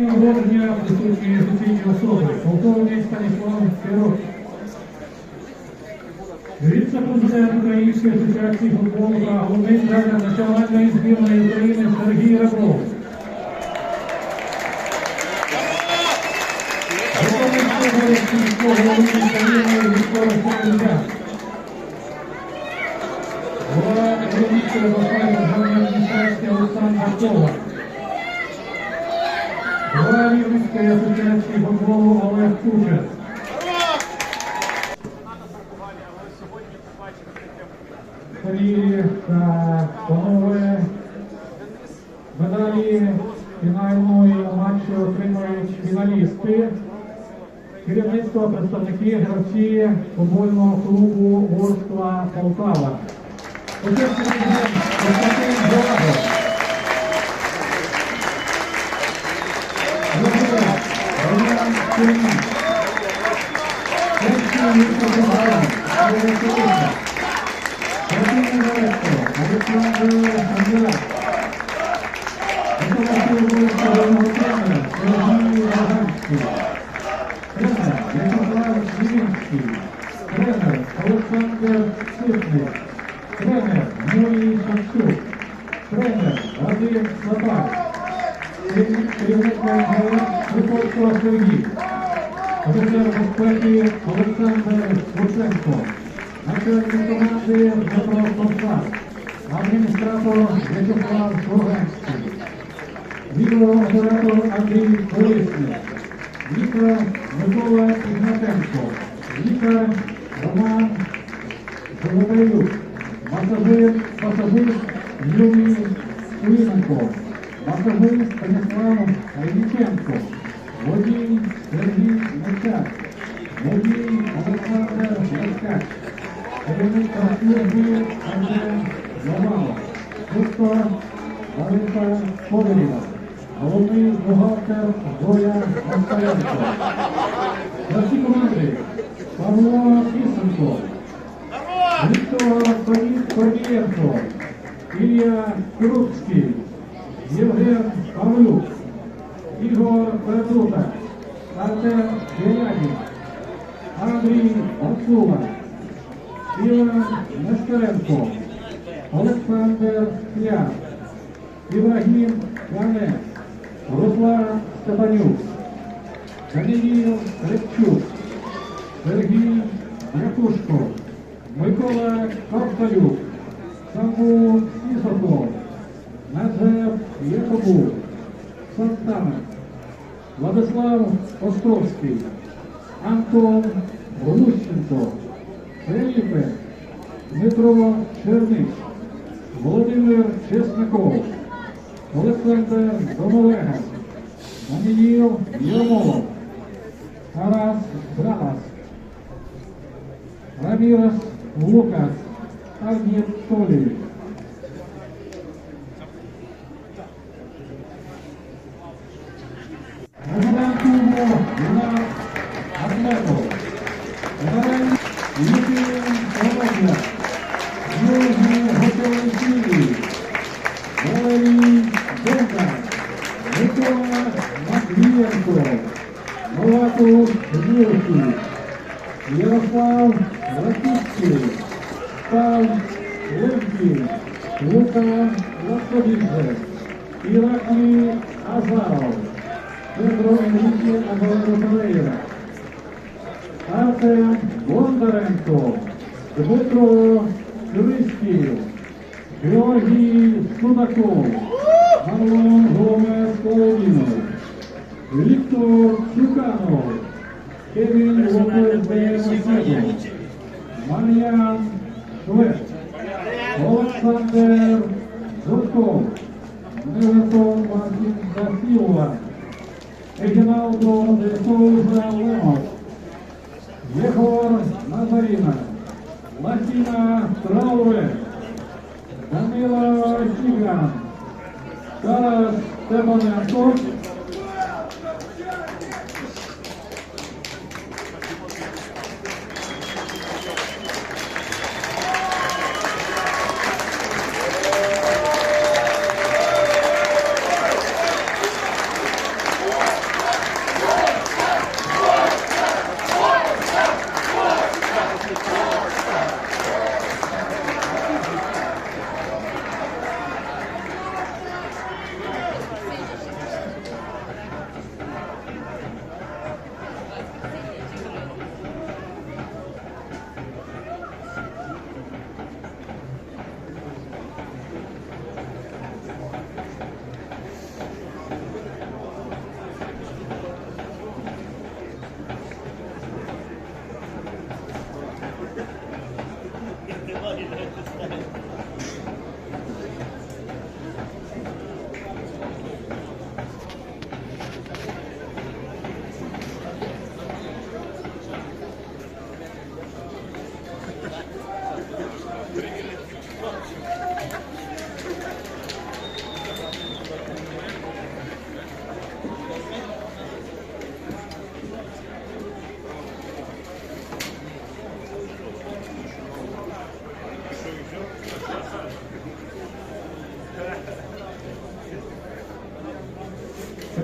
Нагородження присутньої особи, полковник Станіслав Сирот. Віце-президент Української асоціації футболу та головний тренер національної збірної України Сергій Ребров. Голова Львівської обласної державної адміністрації Олександр Коваль. Рівненської асоціації футболу Олег Кучер. Сергій панове медалі фінального матчу отримують фіналісти. Керівництво, представники, гравці футбольного клубу Ворскла Полтава. Почесний Роганський. Тренер Вячеслав Зілінський. Тренер Олександр Ситник. Тренер Юрій Шевчук. Тренер Вадим Слабак. Олександр Луценко. Начальник команди Дмитро Ковчак. Адміністратор Вячеслав Шурганський. Відеооператор Андрій Колисник. Лікар Микола Ігнатенко. Лікар Роман Соловеюк. Масажир, пасажир Юрій Куліненко. Масажир Станіслав Айніченко. Водій Сергій Мечак. Водій Олександр Лескач. Керівник служби Артем Завалов. Доктор Лариса Ковалєва. Головний бухгалтер Зоя Москаленко. Наші команди. Павло Пісенко. Віктор Корнієнко, Ілля Крупський, Євген Павлюк, Ігор Петрута, Артем Білянін, Андрій Оцула, Іван Нестеренко, Олександр Кляр, Ібрагім Ганець, Руслан Степанюк, Даниїл Репчук, Сергій Якушко, Микола Ковталюк, Саму Ісаков, Назар Якобу, Сантана, Владислав Островський, Антон Глущенко, Феліпе, Дмитро Черниш, Володимир Чесноков, コレステルトやドボレヘン、何人をビオモモ、カラス、クラマス、ラビオス、ウォーカス、アルミエットリー。Yeah. Юрій. Ярослав Раківський, Пав Левків, Лука Ласковідзе, Іраклі Азаров, Петро Енріке Абелеро Перейра, Артем Бондаренко, Дмитро Криськів, Георгій Судаков, Марлон Гомес Колодінов, と9巻の警備員のご協力でございますマリアン・ウエオーサンデル・ゾコネルソン・マーティン・ガシオワ Reginaldo de Souza Lemos, Yehor Nazarina, Latina Traure, Danila Chigan, Sara Stepanenko,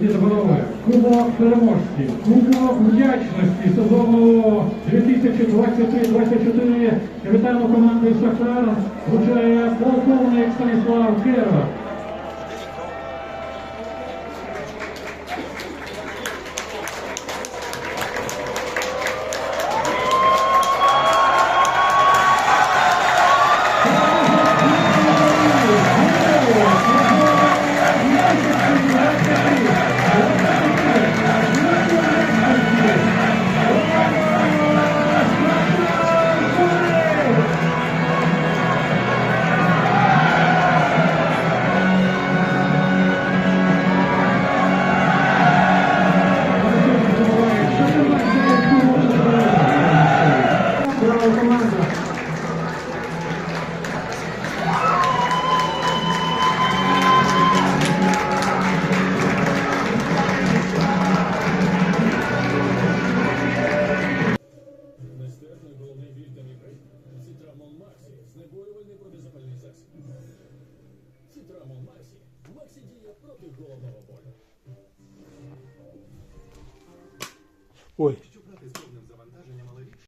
Діти панове, Кубок переможців, Кубок вдячності сезону 2023-2024 капітану команди Шахтар вручає Oi.